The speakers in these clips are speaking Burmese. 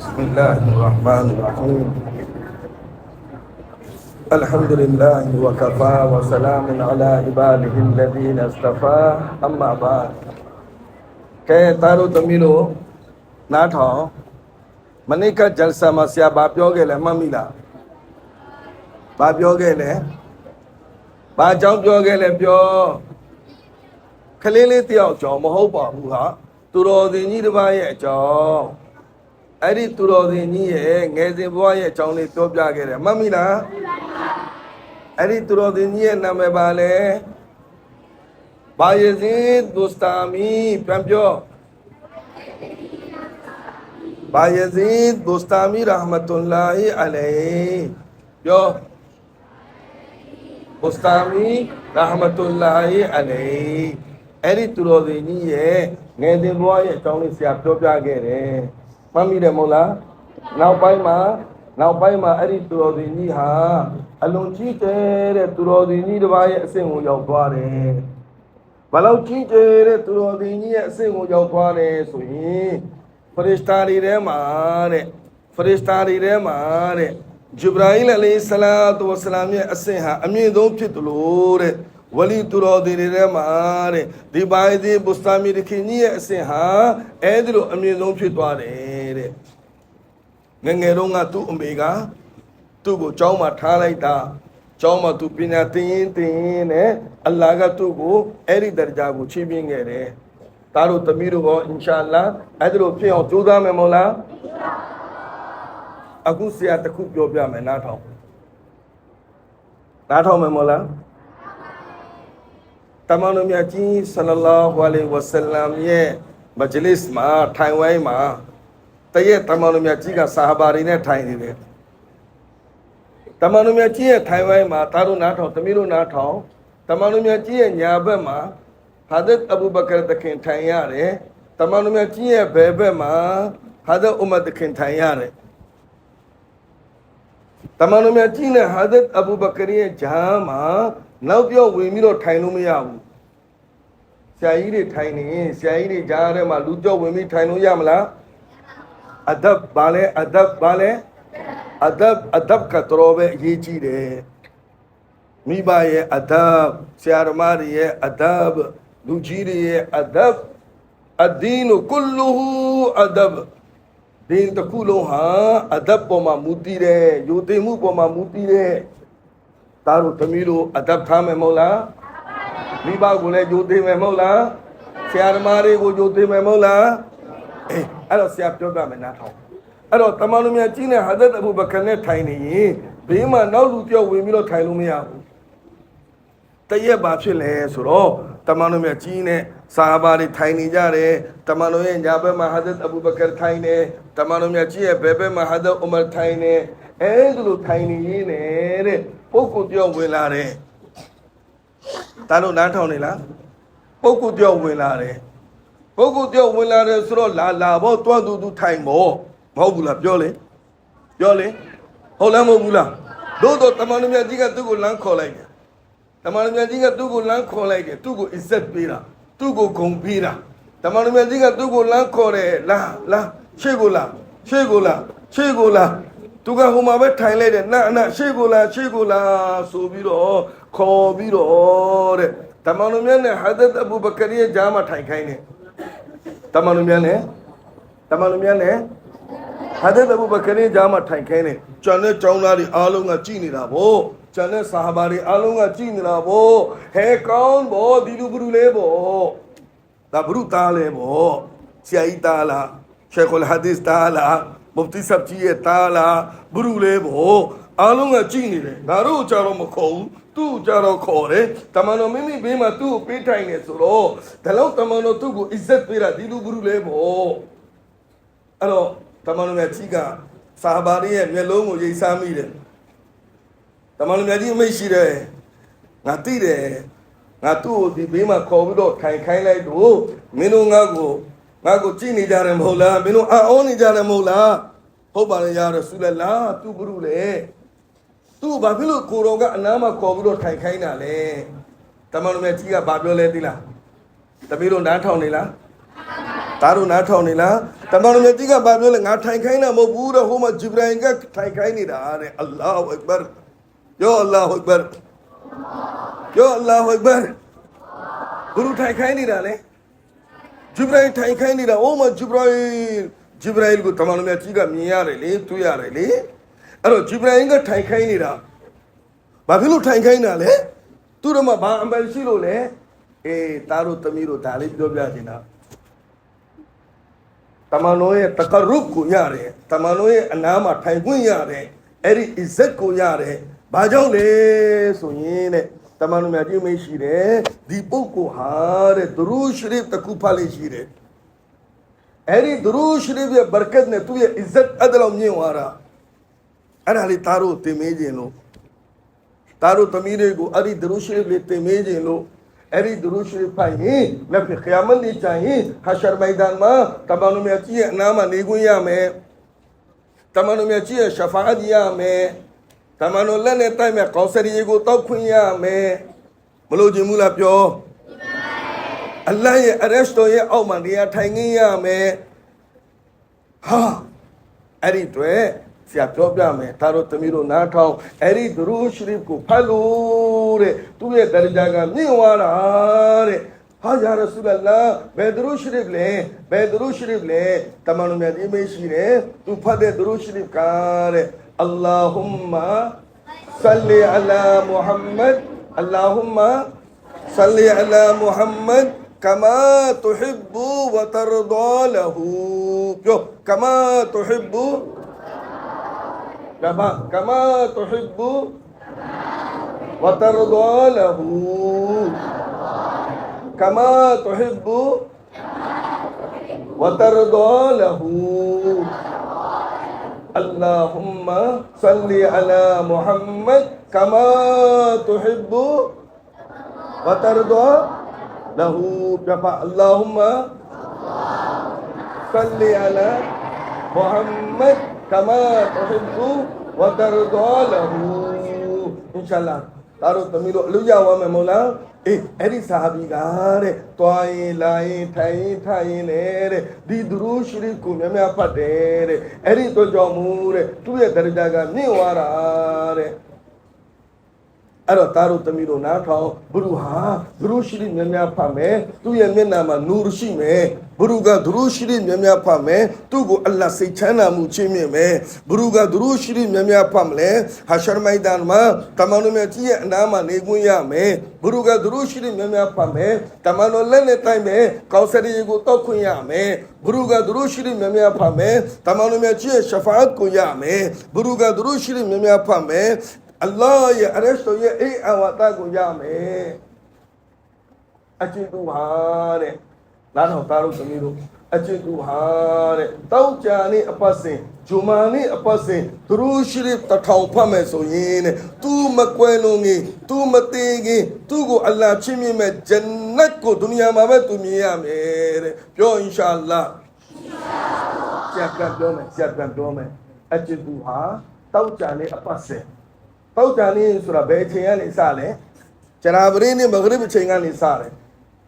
بسم الله الرحمن الرحيم الحمد لله وكفى وسلام على عباده الذين اصطفى أما بعد ကဲသားတို့သမီးတို့နားထောင်မနေ့ကဂျယ်ဆာမှာဆရာဘာပြောခဲ့လဲမှတ်မိလားဘာပြောခဲ့လဲဘာအကြောင်းပြောခဲ့လဲပြောခလေးလေးတယောက်ကြောင့်မဟုတ်ပါဘူးဟာသူတော်စင်ကြီးတစ်ပါးရဲ့အကြောင်း အဲ့ဒီသူတော်စင်ကြီးရဲ့ငယ်စဉ်ဘဝရဲ့အကြောင်းလေးပြောပြခဲ့တယ်မှတ်မိလားအဲ့ဒီသူတော်စင်ကြီးရဲ့နာမည်ပါလဲဘာယဇင်ဒုစတာမီပြန်ပြောဘာယဇင်ဒုစတာမီရဟမတုလာဟီအလိုင်ပြောဒုစတာမီရဟမတုလာဟီအလိုင်အဲ့ဒီသူတော်စင်ကြီးရဲ့ငယ်စဉ်ဘဝရဲ့အကြောင်းလေးဆရာပြောပြခဲ့တယ် မှတ်မိတယ်မဟုတ်လားနောက်ပိုင်းမှာနောက်ပိုင်းမှာအဲ့ဒီသူတော်စင်ကြီးဟာအလွန်ကြီးကျယ်တဲ့သူတော်စင်ကြီးတစ်ပါးရဲ့အဆင့်ကိုရောက်သွားတယ်ဘလောက်ကြီးကျယ်တဲ့သူတော်စင်ကြီးရဲ့အဆင့်ကိုရောက်သွားတယ်ဆိုရင်ဖရစ်တာတွေထဲမှာတဲ့ဖရစ်တာတွေထဲမှာတဲ့ဂျိဘရာဟီလ်အလိုင်ဆလာတ်ဝဆလာမ်ရဲ့အဆင့်ဟာအမြင့်ဆုံးဖြစ်တယ်လို့တဲ့ဝလီသူတော်တွေထဲမှာတဲ့ဒီဘိုင်ဒီဘုစတာမီဒခင်ကြီးရဲ့အဆင့်ဟာအဲ့ဒီလိုအမြင့်ဆုံးဖြစ်သွားတယ် တဲ့ငယ်ငယ်တုန်းကသူ့အမေကသူ့ကိုကျောင်းမှာထားလိုက်တာကျောင်းမှာသူပညာသင်ရင်သင်ရင်နဲ့အလ္လာဟ်ကသူ့ကိုအဲ့ဒီဒရဂျာကိုချီးမြှင့်ခဲ့တယ်ဒါတို့သမီးတို့ရောအင်ရှာအလ္လာအဲ့ဒီလိုဖြစ်အောင်ကြိုးစားမယ်မဟုတ်လားအခုဆရာတစ်ခုပြောပြမယ်နားထောင်နားထောင်မယ်မဟုတ်လားတမန်တော်မြတ်ကြီးဆလလာဟူအလိုင်ဝဆလမ်ရဲ့မဂျလစ်မှာထိုင်ဝိုင်းမှာ တရက်တမန်တော်မြတ်ကြီးကဆာဟာဘာတွေနဲ့ထိုင်နေတယ်တမန်တော်မြတ်ကြီးရဲ့ထိုင်ဝိုင်းမှာသားတို့နားထောင်သမီးတို့နားထောင်တမန်တော်မြတ်ကြီးရဲ့ညာဘက်မှာဟာဒတ်အဘူဘကာတခင်ထိုင်ရတယ်တမန်တော်မြတ်ကြီးရဲ့ဘယ်ဘက်မှာဟာဒတ်ဥမတ်တခင်ထိုင်ရတယ်တမန်တော်မြတ်ကြီးနဲ့ဟာဒတ်အဘူဘကာရဲ့ဂျာမှာနောက်ပြောက်ဝင်ပြီးတော့ထိုင်လို့မရဘူးဆရာကြီးတွေထိုင်နေရင်ဆရာကြီးတွေဂျာထဲမှာလူကြောက်ဝင်ပြီးထိုင်လို့ရမလား အဒပ်ဘာလဲအဒပ်ဘာလဲအဒပ်အဒပ်ကတော်ပဲအရေးကြီးတယ်မိဘရဲ့အဒပ်ဆရာတော်မတွေရဲ့အဒပ်လူကြီးတွေရဲ့အဒပ်အဒီနကုလဟူအဒပ်ဒင်းတစ်ခုလုံးဟာအဒပ်ပေါ်မှာမူတည်တယ်ယူသိမှုပေါ်မှာမူတည်တယ်သားတို့သမီးတို့အဒပ်ထားမယ်မဟုတ်လားမိဘကိုလည်းကြိုသိမယ်မဟုတ်လားဆရာသမားတွေကိုကြိုသိမယ်မဟုတ်လား အေးအဲ့တော့ဆရာပြောပြမယ်နားထောင်အဲ့တော့တမန်တော်မြတ်ကြီးနဲ့ဟာဇတ်အဘူဘကာနဲ့ထိုင်နေရင်ဘေးမှာနောက်လူပြောက်ဝင်ပြီးတော့ထိုင်လို့မရဘူးတရက်ပါဖြစ်လဲဆိုတော့တမန်တော်မြတ်ကြီးနဲ့ဆာဟာဘာတွေထိုင်နေကြတယ်တမန်တော်ရဲ့ညာဘက်မှာဟာဇတ်အဘူဘကာထိုင်နေတမန်တော်မြတ်ကြီးရဲ့ဘယ်ဘက်မှာဟာဇတ်ဥမာထိုင်နေအဲဒီလိုထိုင်နေရင်းနဲ့တဲ့ပုဂ္ဂိုလ်တယောက်ဝင်လာတယ်ဒါတို့နားထောင်နေလားပုဂ္ဂိုလ်တယောက်ဝင်လာတယ် ပုဂ္ဂိုလ်တယောက်ဝင်လာတယ်ဆိုတော့လာလာဖို့တွန်းသူသူထိုင်ဖို့မဟုတ်ဘူးလားပြောလေပြောလေဟုတ်လားမဟုတ်ဘူးလားတို့တော့တမန်တော်မြတ်ကြီးကသူ့ကိုလမ်းခေါ်လိုက်တယ်တမန်တော်မြတ်ကြီးကသူ့ကိုလမ်းခေါ်လိုက်တယ်သူ့ကိုအစ်ဆက်ပေးတာသူ့ကိုဂုံပေးတာတမန်တော်မြတ်ကြီးကသူ့ကိုလမ်းခေါ်တယ်လာလာရှေ့ကိုလာရှေ့ကိုလာရှေ့ကိုလာသူကဟိုမှာပဲထိုင်လိုက်တယ်နာနာရှေ့ကိုလာရှေ့ကိုလာဆိုပြီးတော့ခေါ်ပြီးတော့တဲ့တမန်တော်မြတ်နဲ့ဟာဇတ်အဘူဘကာရဲ့ဂျာမှာထိုင်ခိုင်းတယ် တမန်တော်မြတ်နဲ့တမန်တော်မြတ်နဲ့ဟာဇတ်အဘူဘကာရဲ့ဂျာမှာထိုင်ခိုင်းတယ်ကျန်တဲ့ကျောင်းသားတွေအားလုံးကကြည်နေတာဗောကျန်တဲ့ဆာဟာဘာတွေအားလုံးကကြည်နေတာဗောဟဲကောင်းဗောဒီလူဘလူလေးဗောဒါဘရုသားလေးဗောဆရာကြီးသားလားရှေခ်လ်ဟာဒီစ်သားလားမုဖတီဆပ်ကြီးရဲ့သားလားဘရုလေးဗော အားလုံးကကြည်နေတယ်ငါတို့ကြတော့မခေါ်ဘူးသူ့ကြတော့ခေါ်တယ်တမန်တော်မိမိဘေးမှာသူ့ကိုပေးထိုင်နေဆိုတော့ဒါလောက်တမန်တော်သူ့ကိုအစ်ဇက်ပေးတာဒီလူဘရုလေးဗောအဲ့တော့တမန်တော်မြတ်ကြီးကဆာဟာဘာတွေရဲ့မျက်လုံးကိုရိပ်စားမိတယ်တမန်တော်မြတ်ကြီးအမိတ်ရှိတယ်ငါသိတယ်ငါသူ့ကိုဒီဘေးမှာခေါ်ပြီးတော့ထိုင်ခိုင်းလိုက်တော့မင်းတို့ငါ့ကိုငါ့ကိုကြည့်နေကြတယ်မဟုတ်လားမင်းတို့အံ့ဩနေကြတယ်မဟုတ်လားဟုတ်ပါလေရရဆူလလာသူဘရုလေ သူ့ဘာဖြစ်လို့ကိုတော်ကအနားမှာခေါ်ပြီးတော့ထိုင်ခိုင်းတာလဲတမန်တော်မြတ်ကြီးကဘာပြောလဲသိလားတမီးတို့နားထောင်နေလားသားတို့နားထောင်နေလားတမန်တော်မြတ်ကြီးကဘာပြောလဲငါထိုင်ခိုင်းတာမဟုတ်ဘူးတဲ့ဟိုမှာဂျိဘရိုင်ကထိုင်ခိုင်းနေတာတဲ့အလ္လာဟူအက်ဘာယောအလ္လာဟူအက်ဘာယောအလ္လာဟူအက်ဘာဘုရုထိုင်ခိုင်းနေတာလေဂျိဘရိုင်ထိုင်ခိုင်းနေတာဟိုမှာဂျိဘရိုင်ဂျိဘရိုင်ကိုတမန်တော်မြတ်ကြီးကမြင်ရတယ်လေတွေ့ရတယ်လေ အဲ့တော့ဂျိဘရိုင်ကထိုင်ခိုင်းနေတာဘာဖြစ်လို့ထိုင်ခိုင်းတာလဲသူတို့မှာဘာအမှန်ရှိလို့လဲအေးသားတို့သမီးတို့ဒါလေးပြောပြနေတာတမန်တော်ရဲ့တကရုပ်ကိုရတယ်တမန်တော်ရဲ့အနားမှာထိုင်ခွင့်ရတယ်အဲ့ဒီ izzat ကိုရတယ်ဘာကြောင့်လဲဆိုရင်တဲ့တမန်တော်မြတ်ကြီးမရှိတယ်ဒီပုဂ္ဂိုလ်ဟာတဲ့ဒရူရှရီဖ်တစ်ခုဖတ်လို့ရှိတယ်အဲ့ဒီဒရူရှရီဖ်ရဲ့ဘရကတ်နဲ့သူ့ရဲ့ izzat အဒလောက်မြင့်သွားတာ အဲ့ဒါလေးသားတို့သင်မေးခြင်းလို့သားတို့သမီးတွေကိုအဲ့ဒီဒရူရှရီဖ်လေးသင်မေးခြင်းလို့အဲ့ဒီဒရုရှရီဖိုင်ရင်လက်ဖခယာမတ်နေ့ကျရင်ဟာရှာမိုင်ဒန်မှာတမန်တော်မြတ်ကြီးရဲ့အနားမှာနေခွင့်ရမယ်တမန်တော်မြတ်ကြီးရဲ့ရှဖာအတ်ရမယ်တမန်တော်လက်နဲ့တိုက်မဲ့ကောင်းစရီကိုတောက်ခွင့်ရမယ်မလို့ခြင်းမူလားပြောအလ္လာဟ်ရဲ့အရက်စတော်ရဲ့အောက်မှာနေရာထိုင်ခင်းရမယ်ဟာအဲ့ဒီတွေ့ ဆရာပြောပြမယ်ဒါတော့သမီးတို့နားထောင်အဲ့ဒီဒရူရှရီဖ်ကိုဖတ်လို့တဲ့သူ့ရဲ့ဒရဂျာကမြင့်သွားတာတဲ့ဟာယာရဆူလလာဘယ်ဒရူရှရီဖ်လဲဘယ်ဒရူရှရီဖ်လဲတမန်တော်မြတ်ဒီမေးရှိတယ်သူဖတ်တဲ့ဒရူရှရီဖ်ကတဲ့အလ္လာဟุမ္မာဆလ္လီအလာမုဟမ္မဒ်အလ္လာဟุမ္မာဆလ္လီအလာမုဟမ္မဒ် كما تحب وترضى له ပြော كما تحب كما كما تحب وترضى له. كما تحب وترضى له. اللهم صل على محمد كما تحب وترضى له. اللهم صل على محمد كما تحب وترضى له ان شاء الله ဒါတို့သမီးတို့အလုပ်ရပါမယ်မို့လားအေးအဲ့ဒီဆာဟာဘီကတဲ့တွားရင်လာရင်ထိုင်ရင်ထိုင်ရင်နဲ့တဲ့ဒီဒရူရှရီကိုများများဖတ်တယ်တဲ့အဲ့ဒီတော့ကြောင့်မို့တဲ့သူ့ရဲ့ဒရဂျာကမြင့်သွားတာတဲ့ အဲ့တော့သားတို့သမီးတို့နားထောင်ဘုရုဟာဒရုရှိရိမြတ်များဖတ်မယ်သူ့ရဲ့မျက်နှာမှာနူရရှိမယ်ဘုရုကဒရုရှိရိမြတ်များဖတ်မယ်သူ့ကိုအလ္လာဟ်စိတ်ချမ်းသာမှုချင်းမြင့်မယ်ဘုရုကဒရုရှိရိမြတ်များဖတ်မလဲဟာရှာမိုင်ဒန်မှာတမန်တော်မြတ်ကြီးရဲ့အနားမှာနေခွင့်ရမယ်ဘုရုကဒရုရှိရိမြတ်များဖတ်မယ်တမန်တော်လက်နဲ့တိုက်မယ်ကောင်းစရီကိုတောက်ခွင့်ရမယ်ဘုရုကဒရုရှိရိမြတ်များဖတ်မယ်တမန်တော်မြတ်ကြီးရဲ့ရှဖာတ်ကိုရမယ်ဘုရုကဒရုရှိရိမြတ်များဖတ်မယ် အလ္လာဟ်ရဲ့အရက်ဆိုရဲ့အိမ်အဝတကိုရမယ်အကျဉ်သူဟာတဲ့နားတော်သားတို့သမီးတို့အကျဉ်သူဟာတဲ့တောက်ကြနေအပတ်စဉ်ဂျူမာနေအပတ်စဉ်သူတို့ရှိတဲ့တထောင်ဖတ်မယ်ဆိုရင်တဲ့သူမကွယ်လုံးကြီးသူမသေးခင်သူ့ကိုအလ္လာဟ်ချီးမြှင့်မဲ့ဂျန်နတ်ကိုဒုနီယာမှာပဲသူမြင်ရမယ်တဲ့ပြောအင်ရှာအလ္လာဟ်ဆရာကပြောမယ်ဆရာကပြောမယ်အကျဉ်သူဟာတောက်ကြနေအပတ်စဉ် တောက်တန်လေးဆိုတာဘယ်အချိန်ကနေစလဲကျရာပရင်းနဲ့မဂရစ်အချိန်ကနေစတယ်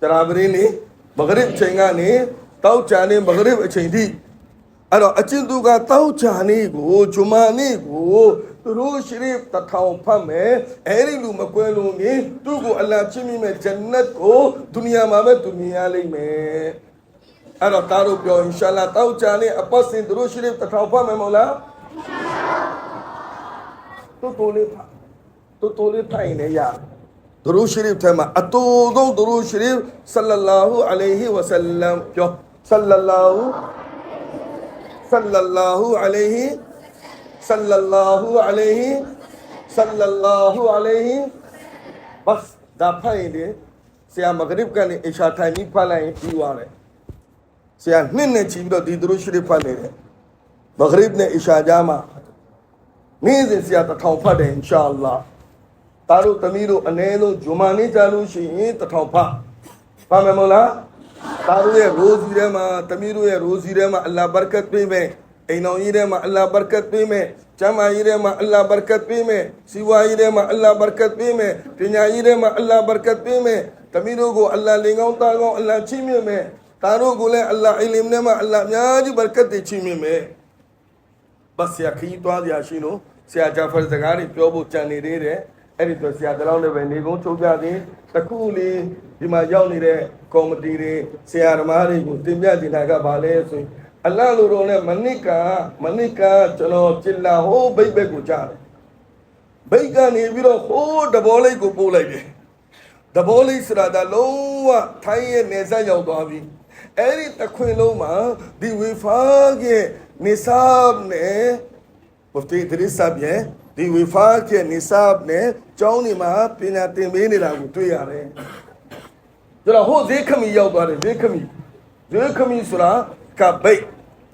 ကျရာပရင်းနဲ့မဂရစ်အချိန်ကနေတောက်ကြနဲ့မဂရစ်အချိန်ထိအဲ့တော့အကျဉ်သူကတောက်ကြနေကိုဂျူမာနေကိုသူတို့ရှရီဖ်တထောင်ဖတ်မယ်အဲ့ဒီလူမကွဲလို့နေသူ့ကိုအလ္လာဟ်ချီးမြှင့်မဲ့ဂျန်နတ်ကိုဒုနီယာမှာပဲသူမြင်ရလိမ့်မယ်အဲ့တော့တားတို့ပြောအင်ရှာလာတောက်ကြနေအပတ်စဉ်သူတို့ရှရီဖ်တထောင်ဖတ်မယ်မဟုတ်လား တူတူလေးဖတ်တူတူလေးထိုင်နေရဒရူရှရီဖ်ထဲမှာအတူဆုံးဒရူရှရီဖ်ဆလလာဟူအလိုင်ဟီဝဆလမ်ပြောဆလလာဟူဆလလာဟူအလိုင်ဟီဆလလာဟူအလိုင်ဟီဆလလာဟူအလိုင်ဟီဘတ်ဒါဖိုင်တယ်ဆရာမဂရစ်ကနေအရှာထိုင်ပြီးဖတ်လိုက်ရင်ပြီးသွားတယ်ဆရာနှစ်နဲ့ချီပြီးတော့ဒီဒရူရှရီဖ်ဖတ်နေတယ်မဂရစ်နဲ့အရှာကြားမှာ နေ့စဉ်ဆရာတစ်ထောင်ဖတ်တယ်အင်ရှာအလ္လာဒါတို့သမီးတို့အ ਨੇ ဆုံးဂျူမာနေ့ကြလို့ရှိရင်တစ်ထောင်ဖတ်ဖတ်မယ်မဟုတ်လားဒါတို့ရဲ့ရိုဇီထဲမှာသမီးတို့ရဲ့ရိုဇီထဲမှာအလ္လာဘရကတ်ပေးမယ်အိမ်တော်ကြီးထဲမှာအလ္လာဘရကတ်ပေးမယ်ကျမ်းမာကြီးထဲမှာအလ္လာဘရကတ်ပေးမယ်စီဝါကြီးထဲမှာအလ္လာဘရကတ်ပေးမယ်ပညာကြီးထဲမှာအလ္လာဘရကတ်ပေးမယ်သမီးတို့ကိုအလ္လာလင်ကောင်းတာကောင်းအလ္လာချီးမြှင့်မယ်တာတို့ကိုလည်းအလ္လာဟ်အလင်နဲ့မှအလ္လာဟ်အများကြီးဘရကတ်တွေချီးမြှင့်မယ် ဘတ်ဆရာခီးသွားကြရှိလို့ဆရာဂျာဖာစကားတွေပြောဖို့ကြံနေသေးတယ်အဲ့ဒီတော့ဆရာတလောင်းလည်းပဲနေကုန်းချုပ်ပြသည်တစ်ခုလေးဒီမှာရောက်နေတဲ့ကော်မတီတွေဆရာဓမ္မတွေကိုတင်ပြတင်တာကဘာလဲဆိုရင်အလ္လာဟ်လိုတော်နဲ့မနစ်ကမနစ်ကကျွန်တော်จิตလာဟိုးဘိတ်ဘက်ကိုကြားတယ်ဘိတ်ကနေပြီးတော့ဟိုးတဘောလေးကိုပို့လိုက်တယ်တဘောလေးစရာဒါလုံးဝထိုင်းရဲ့နေဆက်ရောက်သွားပြီအဲ့ဒီတခွင်လုံးမှာဒီဝေဖာရဲ့ နေဆပ်နဲ့ဘုတေဒရစ်ဆပ်ရဲ့ဒီဝေဖာရဲ့နေဆပ်နဲ့ကျောင်းဒီမှာပညာသင်ပေးနေတာကိုတွေ့ရတယ်ကျွန်တော်ဟိုဈေးခမီရောက်သွားတယ်ဈေးခမီဈေးခမီဆိုတာကဘိတ်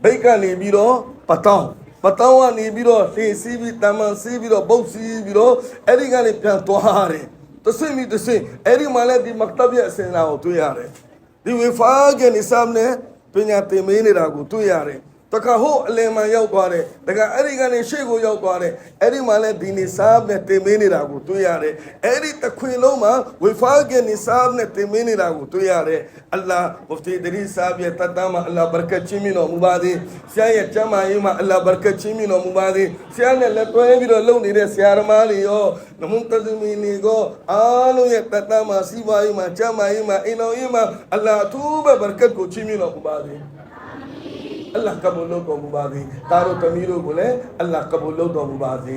ဘိတ်ကနေပြီးတော့ပတောင်းပတောင်းကနေပြီးတော့လှေစီးပြီးတမန်စီးပြီးတော့ပုတ်စီးပြီးတော့အဲ့ဒီကနေပြန်သွားတယ်တဆင့်မီတဆင့်အဲ့ဒီမှာလည်းဒီမကတဘ်ရဲ့အစင်လာကိုတွေ့ရတယ်ဒီဝေဖာကနိဆမ်နဲ့ပညာသင်မင်းနေတာကိုတွေ့ရတယ် တခါဟိုအလင်မှန်ရောက်သွားတယ်တခါအဲ့ဒီကနေရှေ့ကိုရောက်သွားတယ်အဲ့ဒီမှာလည်းဒီနိဆမ်နဲ့သင်မင်းနေတာကိုတွေ့ရတယ်အဲ့ဒီတခွင်လုံးမှာဝေဖာကနိဆမ်နဲ့သင်မင်းနေတာကိုတွေ့ရတယ်အလ္လာဟ်မုဖတီဒရီဆာဘ်ရဲ့တတ်တမ်းမှာအလ္လာဟ်ဘရကတ်ချင်းမြင့်တော်မူပါသည်ဆရာရဲ့ကျမ်းမာရေးမှာအလ္လာဟ်ဘရကတ်ချင်းမြင့်တော်မူပါသည်ဆရာနဲ့လက်တွဲပြီးတော့လုပ်နေတဲ့ဆရာသမားတွေရောနမုန်တဇမီနီကိုအားလုံးရဲ့တတ်တမ်းမှာစီးပွားရေးမှာကျမ်းမာရေးမှာအိမ်တော်ရေးမှာအလ္လာဟ်အထူးပဲဘရကတ်ကိုချင်းမြင့်တော်မူပါသည် အလ္လာဟ်ကဘုလို့တော်မူပါသ